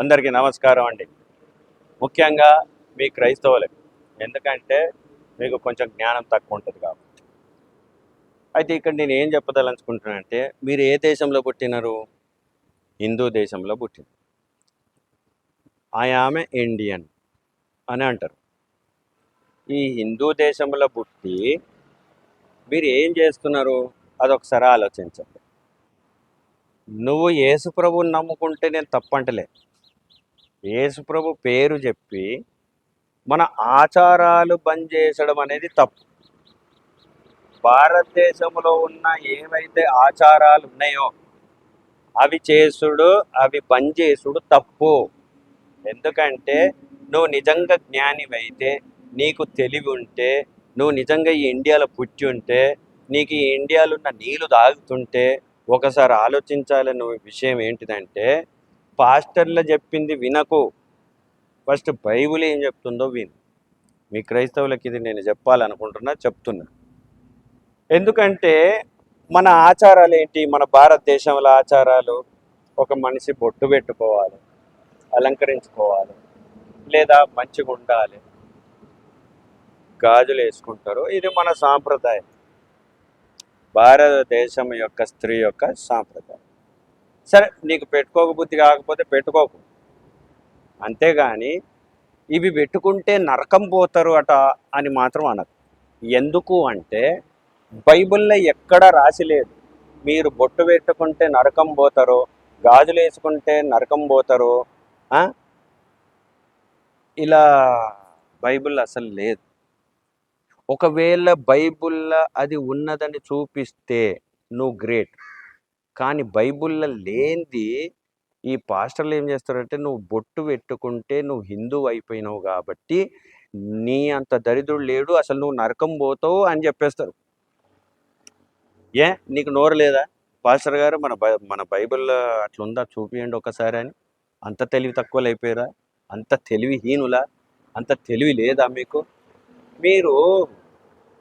అందరికీ నమస్కారం అండి. ముఖ్యంగా మీ క్రైస్తవులకు ఎందుకంటే మీకు కొంచెం జ్ఞానం తక్కువ ఉంటుంది కాబట్టి. అయితే ఇక్కడ నేను ఏం చెప్పదలుచుకుంటున్నానంటే మీరు ఏ దేశంలో పుట్టినారు? హిందూ దేశంలో పుట్టిన ఆమె ఇండియన్ అని అంటారు. ఈ హిందూ దేశంలో పుట్టి మీరు ఏం చేస్తున్నారు? అదొకసారి ఆలోచించండి. నువ్వు యేసుప్రభుని నమ్ముకుంటే నేను తప్పంటలే. యేసుప్రభు పేరు చెప్పి మన ఆచారాలు బంద్ చేసడం అనేది తప్పు. భారతదేశంలో ఉన్న ఏవైతే ఆచారాలు ఉన్నాయో అవి చేసుడు అవి బంద్ చేసుడు తప్పు. ఎందుకంటే నువ్వు నిజంగా జ్ఞానివైతే నీకు తెలివి ఉంటే నువ్వు నిజంగా ఈ ఇండియాలో పుట్టి ఉంటే నీకు ఈ ఇండియాలో ఉన్న నీళ్ళు తాగుతుంటే ఒకసారి ఆలోచించాలన్న విషయం ఏంటిదంటే పాస్టర్లు చెప్పింది వినకు. ఫస్ట్ బైబుల్ ఏం చెప్తుందో విను. మీ క్రైస్తవులకి ఇది నేను చెప్పాలనుకుంటున్నా చెప్తున్నా. ఎందుకంటే మన ఆచారాలు ఏంటి? మన భారతదేశంలో ఆచారాలు ఒక మనిషి బొట్టు పెట్టుకోవాలి అలంకరించుకోవాలి లేదా మంచిగా ఉండాలి. గాజులు వేసుకుంటారు. ఇది మన సాంప్రదాయం. భారతదేశం యొక్క స్త్రీ యొక్క సాంప్రదాయం. సరే నీకు పెట్టుకోకబుద్ధి కాకపోతే పెట్టుకోకు. అంతేగాని ఇవి పెట్టుకుంటే నరకం పోతారు అట అని మాత్రం అనదు ఎందుకు అంటే బైబిల్లో ఎక్కడ రాసి లేదు. మీరు బొట్టు పెట్టుకుంటే నరకం పోతారు గాజులు వేసుకుంటే నరకం పోతారు ఇలా బైబిల్ అసలు లేదు. ఒకవేళ బైబిల్లో అది ఉన్నదని చూపిస్తే నువ్వు గ్రేట్. కానీ బైబుల్లో లేనిది ఈ పాస్టర్లు ఏం చేస్తారంటే నువ్వు బొట్టు పెట్టుకుంటే నువ్వు హిందూ అయిపోయినావు కాబట్టి నీ అంత దరిద్రుడు లేడు అసలు నువ్వు నరకం పోతావు అని చెప్పేస్తారు. ఏ? నీకు నోరు లేదా? పాస్టర్ గారు మన బై మన బైబిల్లో అట్లుందా? చూపియండి ఒకసారి అని. అంత తెలివి తక్కువలు అయిపోయారా అంత తెలివిహీనులా? అంత తెలివి లేదా మీకు? మీరు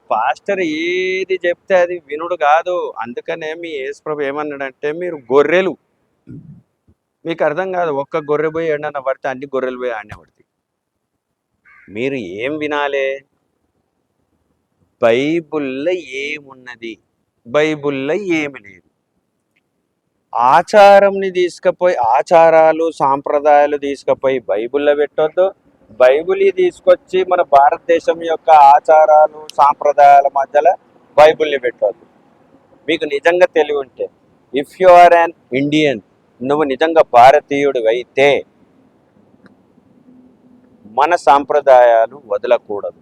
పాస్టర్ ఏది చెప్తే అది వినుడు కాదు. అందుకనే మీ యేసుప్రభు ఏమన్నాడంటే మీరు గొర్రెలు. మీకు అర్థం కాదు ఒక్క గొర్రె పోయి ఎండన పడితే అన్ని గొర్రెలు పోయి ఆడనే పడతాయి. మీరు ఏం వినాలే? బైబుల్లో ఏమున్నది? బైబుల్లో ఏమి లేదు. ఆచారంని తీసుకుపోయి ఆచారాలు సాంప్రదాయాలు తీసుకుపోయి బైబుల్లో పెట్టొద్దు. బైబిల్ తీసుకొచ్చి మన భారతదేశం యొక్క ఆచారాలు సాంప్రదాయాల మధ్యలో బైబిల్ని పెట్టొద్దు. మీకు నిజంగా తెలివి ఉంటే if you are an Indian నువ్వు నిజంగా భారతీయుడు అయితే మన సాంప్రదాయాలు వదలకూడదు.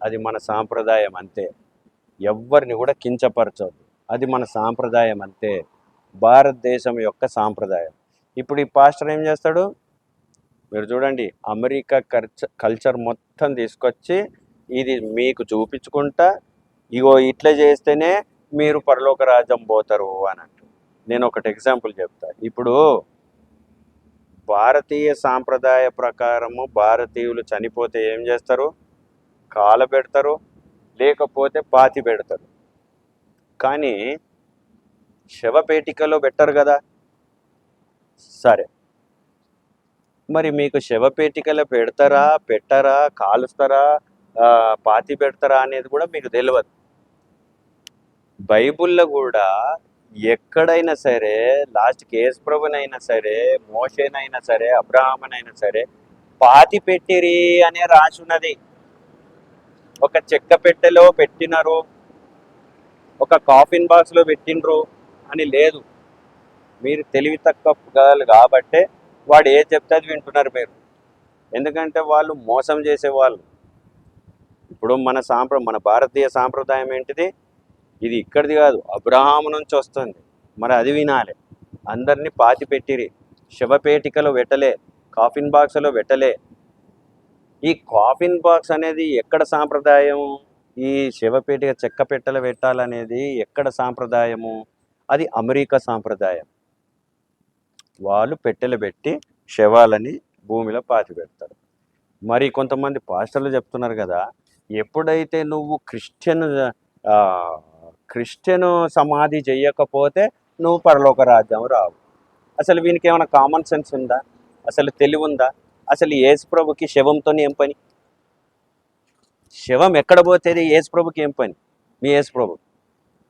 అది మన సాంప్రదాయం అంతే. ఎవ్వరిని కూడా కించపరచవద్దు అది మన సాంప్రదాయం అంతే. భారతదేశం యొక్క సాంప్రదాయం. ఇప్పుడు ఈ పాస్టర్ ఏం చేస్తాడు? మీరు చూడండి అమెరికా కల్చర్ కల్చర్ మొత్తం తీసుకొచ్చి ఇది మీకు చూపించుకుంటా ఇగో ఇట్లా చేస్తేనే మీరు పరలోక రాజ్యం పోతారు అని నేను ఒకటి ఎగ్జాంపుల్ చెప్తా. ఇప్పుడు భారతీయ సాంప్రదాయ ప్రకారము భారతీయులు చనిపోతే ఏం చేస్తారు? కాల పెడతారు లేకపోతే పాతి పెడతారు. కానీ శవపేటికలో పెట్టరు కదా? సరే. మరి మీకు శవపేటికలో పెడతారా పెట్టరా కాలుస్తారా పాతి పెడతారా అనేది కూడా మీకు తెలియదు బైబుల్లో కూడా ఎక్కడైనా సరే లాస్ట్ కేస్ ప్రభునైనా సరే మోషేనైనా సరే అబ్రహామనైనా సరే పాతి పెట్టిరి అనే రాసి ఉన్నది ఒక చెక్క పెట్టెలో పెట్టినారు ఒక కాఫిన్ బాక్స్లో పెట్టినరు అని లేదు. మీరు తెలివి తక్కువ కాబట్టే వాడు ఏ చెప్తే అది వింటున్నారు మీరు. ఎందుకంటే వాళ్ళు మోసం చేసేవాళ్ళు. ఇప్పుడు మన సాంప్ర మన భారతీయ సాంప్రదాయం ఏంటిది? ఇది ఇక్కడిది కాదు. అబ్రహాము నుంచి వస్తుంది. మరి అది వినాలి. అందరినీ పాతి పెట్టిరి. శవపేటికలో పెట్టలే కాఫిన్ బాక్స్లో పెట్టలే ఈ కాఫిన్ బాక్స్ అనేది ఎక్కడ సాంప్రదాయం ఈ శివపేటిక చెక్క పెట్టెలు పెట్టాలనేది ఎక్కడ సాంప్రదాయము? అది అమెరికా సాంప్రదాయం. వాళ్ళు పెట్టెలు పెట్టి శవాలని భూమిలో పాతి పెడతారు మరి కొంతమంది పాస్టర్లు చెప్తున్నారు కదా ఎప్పుడైతే నువ్వు క్రిస్టియన్ క్రిస్టియన్ సమాధి చేయకపోతే నువ్వు పరలోక రాజ్యం రావు. అసలు వీనికి ఏమైనా కామన్ సెన్స్ ఉందా? అసలు తెలివి ఉందా? అసలు యేసుప్రభుకి శవంతో ఏం పని? శవం ఎక్కడ పోతేది యేసుప్రభుకి ఏం పని? మీ యేసుప్రభు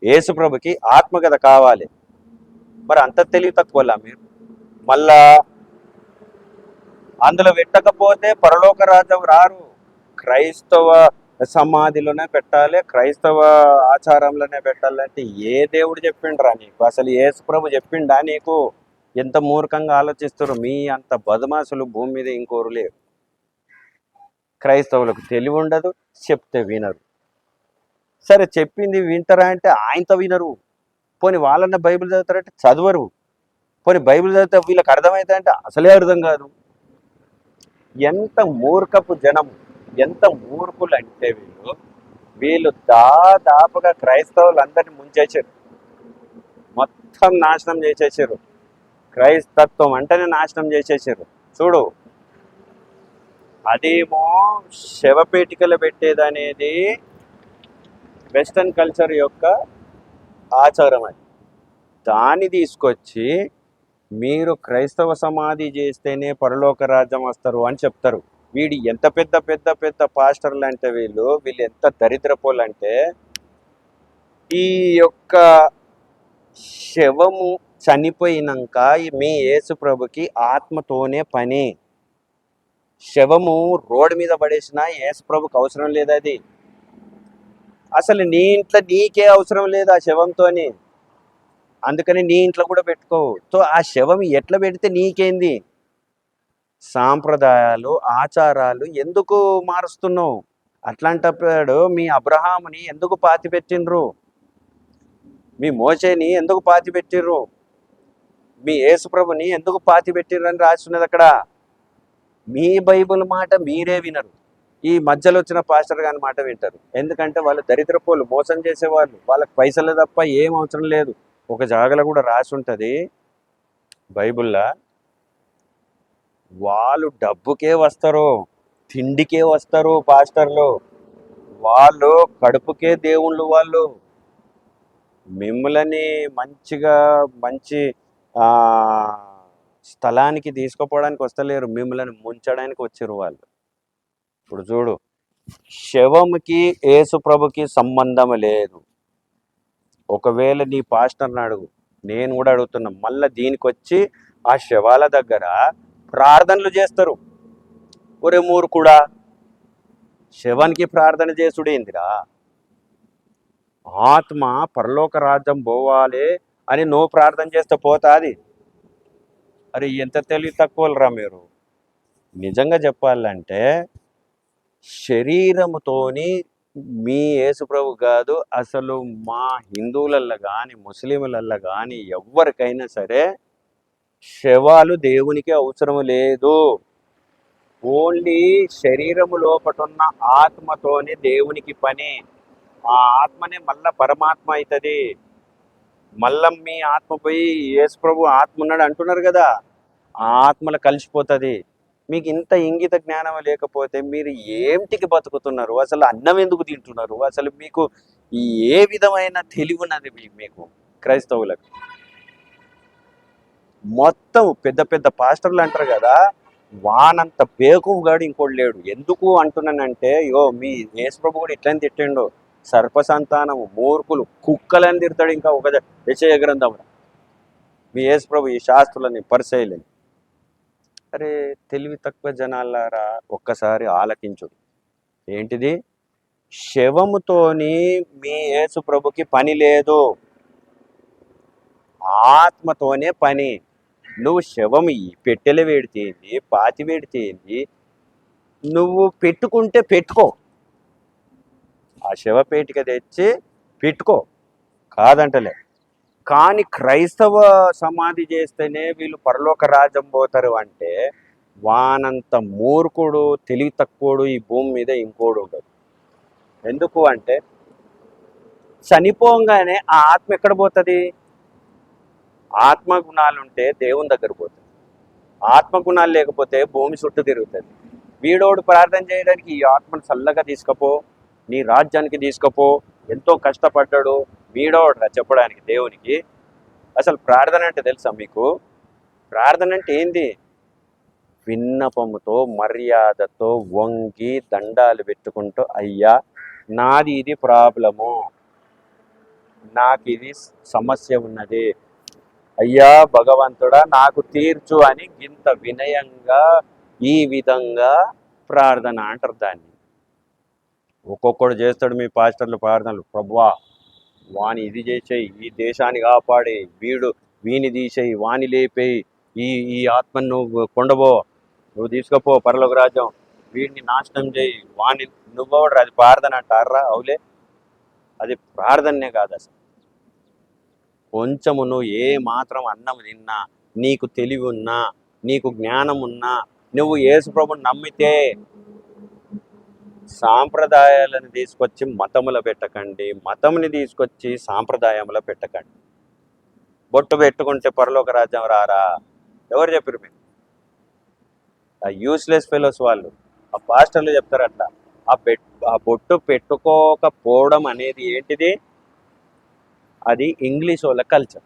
యేసుప్రభుకి యేసు ఆత్మగత కావాలి. మరి అంత తెలివి తక్కువలా మీరు? మళ్ళా అందులో పెట్టకపోతే పరలోక రాజ్యం రారు. క్రైస్తవ సమాధిలోనే పెట్టాలి క్రైస్తవ ఆచారంలోనే పెట్టాలంటే ఏ దేవుడు చెప్పిండ్రా నీకు? అసలు యేసు ప్రభు చెప్పిండా నీకు? ఎంత మూర్ఖంగా ఆలోచిస్తారు మీ అంత బదమాసులు భూమి మీద ఇంకోరు లేరు. క్రైస్తవులకు తెలివి ఉండదు చెప్తే వినరు. సరే చెప్పింది వింటారా అంటే ఆయనతో వినరు. పోనీ వాళ్ళన్న బైబిల్ చదువుతారంటే చదవరు. పోనీ బైబిల్ చదివితే వీళ్ళకి అర్థమైతే అంటే అసలే అర్థం కాదు. ఎంత మూర్ఖపు జనం ఎంత మూర్ఖులు అంటే వీళ్ళు వీళ్ళు దాదాపుగా క్రైస్తవులందరినీ ముంచేసారు మొత్తం నాశనం చేసేసారు క్రైస్తత్వం అంటేనే నాశనం చేసేసారు చూడు అదేమో శవపేటికలు పెట్టేదనేది వెస్టర్న్ కల్చర్ యొక్క ఆచారం అది. దాన్ని తీసుకొచ్చి మీరు క్రైస్తవ సమాధి చేస్తేనే పరలోక రాజ్యం వస్తారు అని చెప్తారు. వీడు ఎంత పెద్ద పెద్ద పెద్ద పాస్టర్లు అంటే వీళ్ళు వీళ్ళు ఎంత దరిద్రపోలంటే ఈ యొక్క శవము చనిపోయినాక మీ యేసుప్రభుకి ఆత్మతోనే పని. శవము రోడ్డు మీద పడేసిన యేసుప్రభుకి అవసరం లేదు అది. అసలు నీ ఇంట్లో నీకే అవసరం లేదు ఆ శవంతోని. అందుకని నీ ఇంట్లో కూడా పెట్టుకో. సో ఆ శవం ఎట్లా పెడితే నీకేంది? సాంప్రదాయాలు ఆచారాలు ఎందుకు మారుస్తున్నావు? అట్లాంటప్పుడు మీ అబ్రహాముని ఎందుకు పాతి పెట్టిండ్రు మీ మోచేని ఎందుకు పాతి పెట్టిర్రు మీ యేసుప్రభుని ఎందుకు పాతి పెట్టిర్రని అని రాస్తున్నది అక్కడ? మీ బైబిల్ మాట మీరే వినరు. ఈ మధ్యలో వచ్చిన పాస్టర్ గారి మాట వింటారు. ఎందుకంటే వాళ్ళు దరిద్రపోలు మోసం చేసేవాళ్ళు. వాళ్ళకి పైసలు తప్ప ఏం అవసరం లేదు. ఒక జాగలో కూడా రాసి ఉంటుంది బైబుల్లా? వాళ్ళు డబ్బుకే వస్తారు తిండికే వస్తారు పాస్టర్లు. వాళ్ళు కడుపుకే దేవుళ్ళు వాళ్ళు. మిమ్మల్ని మంచిగా మంచి స్థలానికి తీసుకుపోవడానికి వస్తలేరు. మిమ్మల్ని ముంచడానికి వచ్చారు వాళ్ళు. ఇప్పుడు చూడు శవంకి ఏసుప్రభుకి సంబంధం లేదు. ఒకవేళ నీ పాస్టర్ని అడుగు. నేను కూడా అడుగుతున్నా. మళ్ళీ దీనికి వచ్చి ఆ శవాల దగ్గర ప్రార్థనలు చేస్తారు. ఒరే మూరు కూడా శవానికి ప్రార్థన చేసుడేందిరా ఆత్మ పరలోక రాజ్యం పోవాలి అని నువ్వు ప్రార్థన చేస్తే పోతాది. అరే ఎంత తెలివి తక్కువలరా మీరు? నిజంగా చెప్పాలంటే శరీరముతోని మీ యేసుప్రభు కాదు అసలు మా హిందువులల్లో కానీ ముస్లింలల్లో కానీ ఎవరికైనా సరే శవాలు దేవునికి అవసరం లేదు. ఓన్లీ శరీరము లోపటున్న ఆత్మతోనే దేవునికి పని. ఆ ఆత్మనే మళ్ళా పరమాత్మ అవుతుంది మళ్ళా మీ ఆత్మ పోయి యేసు ప్రభు ఆత్మ ఉన్నాడు అంటున్నారు కదా. ఆ ఆత్మలు కలిసిపోతుంది. మీకు ఇంత ఇంగిత జ్ఞానం లేకపోతే మీరు ఏమిటికి బతుకుతున్నారు? అసలు అన్నం ఎందుకు తింటున్నారు? అసలు మీకు ఏ విధమైన తెలివి ఉన్నది మీ- మీకు క్రైస్తవులకు? మొత్తం పెద్ద పెద్ద పాస్టర్లు అంటారు కదా వానంత బేకుగాడు ఇంకోటి లేడు. ఎందుకు అంటున్నానంటే ఇగో మీ యేసుప్రభు కూడా ఇట్లని తిట్టిండు. సర్ప సంతానము మూర్ఖులు కుక్కలని తిడతాడు ఇంకా ఒక విషయ గ్రంథం మీ యేసుప్రభు ఈ శాస్త్రులని పరిశైలని. అరే తెలివి తక్కువ జనాలారా ఒక్కసారి ఆలకించు ఏంటిది? శవముతోని మీ యేసు ప్రభుకి పని లేదు. ఆత్మతోనే పని. నువ్వు శవం పెట్టెలు వేడితేంది పాతి వేడితేంది నువ్వు పెట్టుకుంటే పెట్టుకో. ఆ శవపేటిక తెచ్చి పెట్టుకో. కాదంటలే. కానీ క్రైస్తవ సమాధి చేస్తేనే వీళ్ళు పరలోక రాజ్యం పోతారు అంటే వానంత మూర్ఖుడు తెలివి తక్కువడు ఈ భూమి మీద ఇంకోడు ఉండదు ఎందుకు అంటే చనిపోగానే ఆ ఆత్మ ఎక్కడ పోతుంది? ఆత్మగుణాలుంటే దేవుని దగ్గర పోతుంది. ఆత్మగుణాలు లేకపోతే భూమి చుట్టూ తిరుగుతుంది. వీడోడు ప్రార్థన చేయడానికి ఈ ఆత్మను చల్లగా తీసుకపో నీ రాజ్యానికి తీసుకపో ఎంతో కష్టపడ్డాడు వీడోడు చెప్పడానికి దేవునికి. అసలు ప్రార్థన అంటే తెలుసా మీకు? ప్రార్థన అంటే ఏంది? విన్నపముతో మర్యాదతో వంగి దండాలు పెట్టుకుంటూ అయ్యా నాది ఇది ప్రాబ్లము. నాకు ఇది సమస్య ఉన్నది. అయ్యా భగవంతుడా నాకు తీర్చు అని ఇంత వినయంగా ఈ విధంగా ప్రార్థన అంటారు దాన్ని. ఒక్కొక్కడు చేస్తాడు మీ పాస్టర్లు ప్రార్థనలు. ప్రభువా వాని ఇది చేసేయి ఈ దేశాన్ని కాపాడే వీడు వీని తీసేయి. వాని లేపేయి. ఈ ఈ ఆత్మను నువ్వు కొండబో నువ్వు తీసుకుపో పరలోక రాజ్యం. వీడిని నాశనం చేయి. వాని నువ్వెవడు అది ప్రార్థన అంటారా అవులే? అది ప్రార్థనే కాదు అసలు. కొంచెము నువ్వు ఏ మాత్రం అన్నం తిన్నా నీకు తెలివి ఉన్నా నీకు జ్ఞానం ఉన్నా నువ్వు యేసు ప్రభుని నమ్మితే సాంప్రదాయాలను తీసుకొచ్చి మతములో పెట్టకండి మతముని తీసుకొచ్చి సాంప్రదాయంలో పెట్టకండి. బొట్టు పెట్టుకుంటే పరలోక రాజ్యం రారా? ఎవరు చెప్పారు మీరు? ఆ యూస్లెస్ ఫెలోస్ వాళ్ళు. ఆ పాస్టర్లు చెప్తారు అట్లా ఆ పెట్ ఆ బొట్టు పెట్టుకోకపోవడం అనేది ఏంటిది? అది ఇంగ్లీష్ వాళ్ళ కల్చర్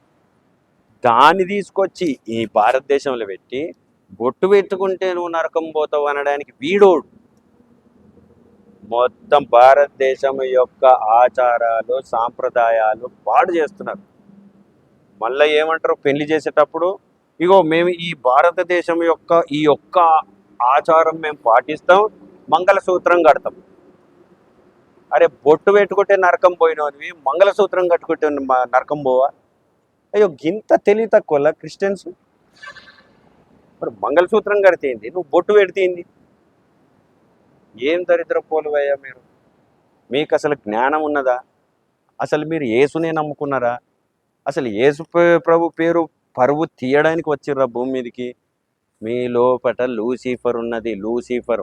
దాన్ని తీసుకొచ్చి ఈ భారతదేశంలో పెట్టి బొట్టు పెట్టుకుంటే నువ్వు నరకం పోతావు అనడానికి వీడోడు. మొత్తం భారతదేశం యొక్క ఆచారాలు సాంప్రదాయాలు పాడు చేస్తున్నారు. మళ్ళీ ఏమంటారు? పెళ్ళి చేసేటప్పుడు ఇగో మేము ఈ భారతదేశం యొక్క ఈ యొక్క ఆచారం మేము పాటిస్తాం మంగళసూత్రం కడతాం. అరే బొట్టు పెట్టుకుంటే నరకం పోయినవి మంగళసూత్రం కట్టుకుంటే నరకం పోవా? అయ్యో గింత తెలివి తక్కువ క్రిస్టియన్స్? మరి మంగళసూత్రం కడితేంది నువ్వు బొట్టు పెడితేంది ఏం దరిద్ర పోలువయ్యా మీరు? మీకు అసలు జ్ఞానం ఉన్నదా? అసలు మీరు యేసునే నమ్ముకున్నారా? అసలు యేసు ప్రభు పేరు పరువు తీయడానికి వచ్చిర్రా భూమి మీదకి? మీ లోపట లూసిఫర్ ఉన్నది లూసిఫర్.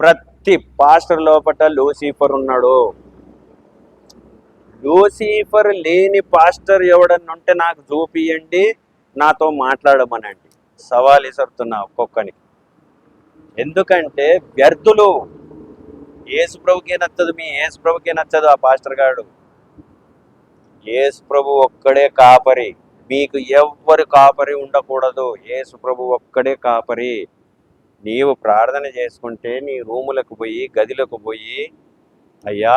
ప్రతి పాస్టర్ లోపట లూసిఫర్ ఉన్నాడు. లూసిఫర్ లేని పాస్టర్ ఎవడన్నా ఉంటే నాకు చూపియండి నాతో మాట్లాడమనండి. సవాల్ ఇసరుతున్నా ఒక్కొక్కని. ఎందుకంటే వ్యర్థులు యేసు ప్రభుకే నచ్చదు మీ యేసు ప్రభుకే నచ్చదు ఆ పాస్టర్ గాడు. యేసు ప్రభు ఒక్కడే కాపరి మీకు ఎవ్వరు కాపరి ఉండకూడదు. యేసు ప్రభు ఒక్కడే కాపరి. నీవు ప్రార్థన చేసుకుంటే నీ రూములకు పోయి గదిలకు పోయి అయ్యా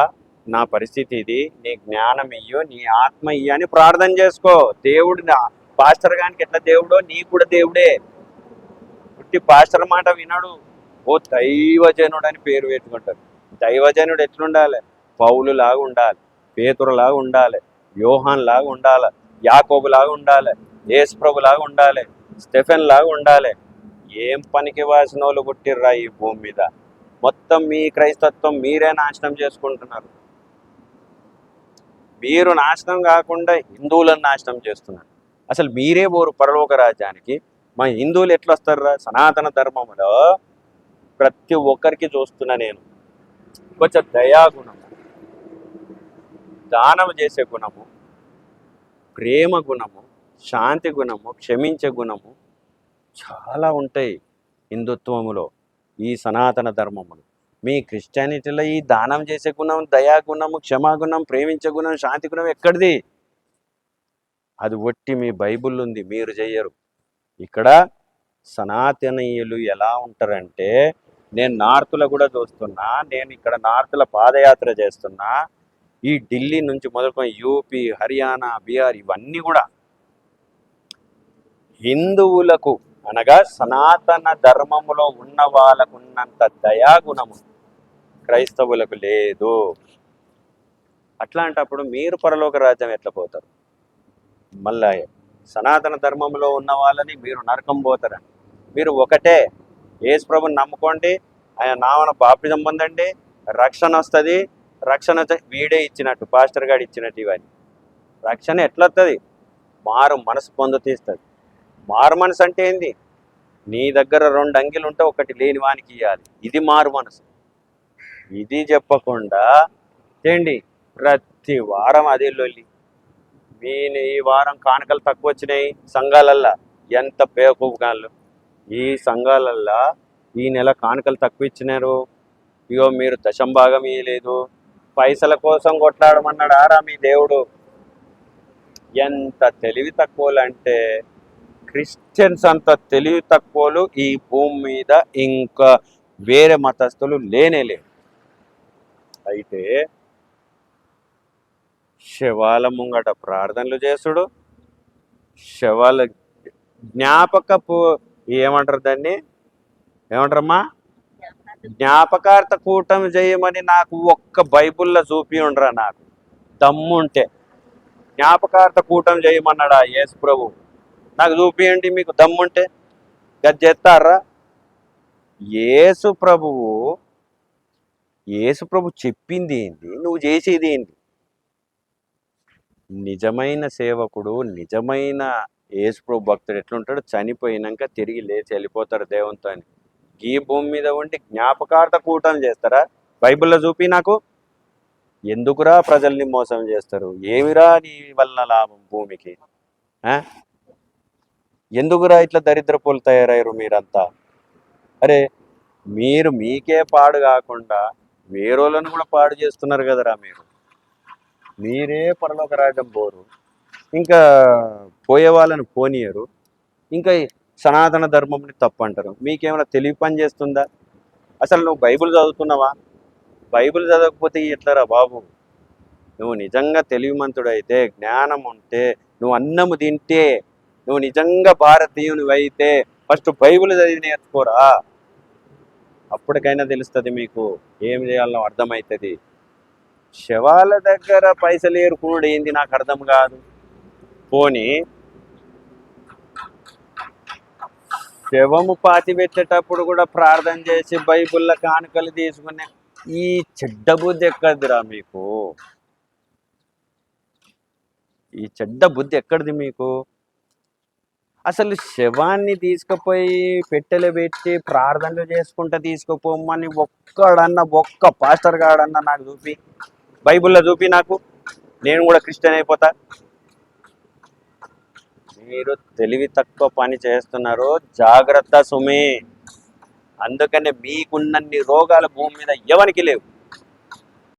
నా పరిస్థితి ఇది నీ జ్ఞానం ఇయ్యు నీ ఆత్మ ఇయ్య అని ప్రార్థన చేసుకో. దేవుడు నా పాస్టర్ గానికి ఎట్లా దేవుడో? నీ కూడా దేవుడే. పుట్టి పాస్టర్ మాట వినడు. ఓ దైవజనుడు అని పేరు పెట్టుకుంటారు. దైవజనుడు ఎట్లుండాలి? పౌలు లాగా ఉండాలి పేతురులాగా ఉండాలి యోహాన్ లాగా ఉండాలి యాకోబు లాగా ఉండాలి యేసుప్రభు లాగా ఉండాలి స్టెఫెన్ లాగా ఉండాలి. ఏం పనికి వాసిన వాళ్ళు పుట్టిర్రా ఈ భూమి మీద? మొత్తం మీ క్రైస్తత్వం మీరే నాశనం చేసుకుంటున్నారు. మీరు నాశనం కాకుండా హిందువులను నాశనం చేస్తున్నారు. అసలు మీరే పోరు పరలోక రాజ్యానికి? మా హిందువులు ఎట్లా వస్తారా సనాతన ధర్మంలో ప్రతి ఒక్కరికి చూస్తున్నా నేను. కొంచెం దయాగుణము దానం చేసే గుణము ప్రేమ గుణము శాంతి గుణము క్షమించే గుణము చాలా ఉంటాయి హిందుత్వములో ఈ సనాతన ధర్మములు. మీ క్రిస్టియానిటీలో ఈ దానం చేసే గుణం దయా గుణము క్షమాగుణం ప్రేమించే గుణం శాంతి గుణం ఎక్కడిది? అది ఒట్టి మీ బైబుల్ ఉంది మీరు చెయ్యరు. ఇక్కడ సనాతనీయులు ఎలా ఉంటారంటే నేను నార్త్లో కూడా చూస్తున్నా నేను ఇక్కడ నార్త్లో పాదయాత్ర చేస్తున్నా ఈ ఢిల్లీ నుంచి మొదలుకొని యూపీ హర్యానా బీహార్ ఇవన్నీ కూడా హిందువులకు అనగా సనాతన ధర్మములో ఉన్న వాళ్ళకు ఉన్నంత దయాగుణము క్రైస్తవులకు లేదు. అట్లాంటప్పుడు మీరు పరలోక రాజ్యం ఎట్లా పోతారు? మళ్ళా సనాతన ధర్మంలో ఉన్న వాళ్ళని మీరు నరకం పోతారని. మీరు ఒకటే యేసు ప్రభుని నమ్ముకోండి. ఆయన నామన బాప్తిజం పొందండి. రక్షణ వస్తుంది. రక్షణ వీడే ఇచ్చినట్టు పాస్టర్ గారు ఇచ్చినట్టు ఇవన్నీ. రక్షణ ఎట్లా వస్తుంది మారు మనసు పొందు తీస్తుంది. మారు మనసు అంటే ఏంది? నీ దగ్గర రెండు అంగిలు ఉంటే ఒకటి లేని వానికి ఇవ్వాలి ఇది మారు మనసు. ఇది చెప్పకుండా ఏంటి? ప్రతి వారం అదే లొల్లి. మీ ఈ వారం కానుకలు తక్కువ వచ్చినాయి సంఘాలల్లా. ఎంత బేవకూపుగాళ్ళు ఈ సంఘాలల్లో ఈ నెల కానుకలు తక్కువ ఇచ్చినారు ఇగో మీరు దశంభాగం ఇయ్యలేదు. పైసల కోసం కొట్లాడమన్నాడు ఆరా మీ దేవుడు? ఎంత తెలివి తక్కువలు అంటే క్రిస్టియన్స్ అంత తెలివి తక్కువలు ఈ భూమి మీద ఇంకా వేరే మతస్థులు లేనే అయితే శవాల ముంగట ప్రార్థనలు చేసుడు శవాల జ్ఞాపకపు ఏమంటారు దాన్ని? ఏమంటారమ్మా? జ్ఞాపకార్థ కూటమి చేయమని నాకు ఒక్క బైబుల్లో చూపి ఉండరా నాకు? దమ్ముంటే. జ్ఞాపకార్థ కూటమి చేయమన్నాడా యేసు ప్రభు? నాకు చూపియండి మీకు దమ్ముంటే? గది చేస్తారా? యేసు ప్రభువు యేసు ప్రభు చెప్పింది ఏంటి నువ్వు చేసేది ఏంటి నిజమైన సేవకుడు నిజమైన యేసుప్రభు భక్తుడు ఎట్లుంటాడు చనిపోయినాక తిరిగి లేచి వెళ్ళిపోతారు దేవునితో అని ఈ భూమి మీద ఉండి జ్ఞాపకార్థ కూటం చేస్తారా? బైబిల్లో చూపి నాకు. ఎందుకురా ప్రజల్ని మోసం చేస్తారు? ఏమిరా నీ వల్ల లాభం భూమికి? ఆ? ఎందుకురా ఇట్లా దరిద్రపోలు తయారయ్యారు మీరంతా? అరే మీరు మీకే పాడు కాకుండా వేరేలను కూడా పాడు చేస్తున్నారు కదరా మీరు. మీరే పరలోక రాజ్యం పోరు ఇంకా పోయే వాళ్ళని పోనీయరు. ఇంకా సనాతన ధర్మంని తప్పు అంటారు మీకేమైనా తెలివి పని చేస్తుందా? అసలు నువ్వు బైబిల్ చదువుతున్నావా? బైబిల్ చదవకపోతే ఎట్లరా బాబు? నువ్వు నిజంగా తెలివిమంతుడైతే జ్ఞానం ఉంటే నువ్వు అన్నము తింటే నువ్వు నిజంగా భారతీయునివి అయితే ఫస్ట్ బైబిల్ చదివి నేర్చుకోరా? అప్పటికైనా తెలుస్తుంది మీకు. ఏం చేయాలో అర్థమవుతుంది శవాల దగ్గర పైసలు ఏరుకున్నాడు ఏంది? నాకు అర్థం కాదు. పోని శవము పాతి పెట్టేటప్పుడు కూడా ప్రార్థన చేసి బైబిల్లో కానుకలు తీసుకునే ఈ చెడ్డ బుద్ధి ఎక్కడిదిరా మీకు? ఈ చెడ్డ బుద్ధి ఎక్కడిది మీకు? అసలు శవాన్ని తీసుకుపోయి పెట్టెలు పెట్టి ప్రార్థనలు చేసుకుంటా తీసుకుపోమని ఒక్కడన్నా ఒక్క పాస్టర్ గాడన్నా నాకు చూపి బైబిల్లో చూపి నాకు. నేను కూడా క్రిస్టియన్ అయిపోతా. మీరు తెలివి తక్కువ పని చేస్తున్నారు జాగ్రత్త సుమి. అందుకనే మీకున్నన్ని రోగాలు భూమి మీద ఎవరికి లేవు.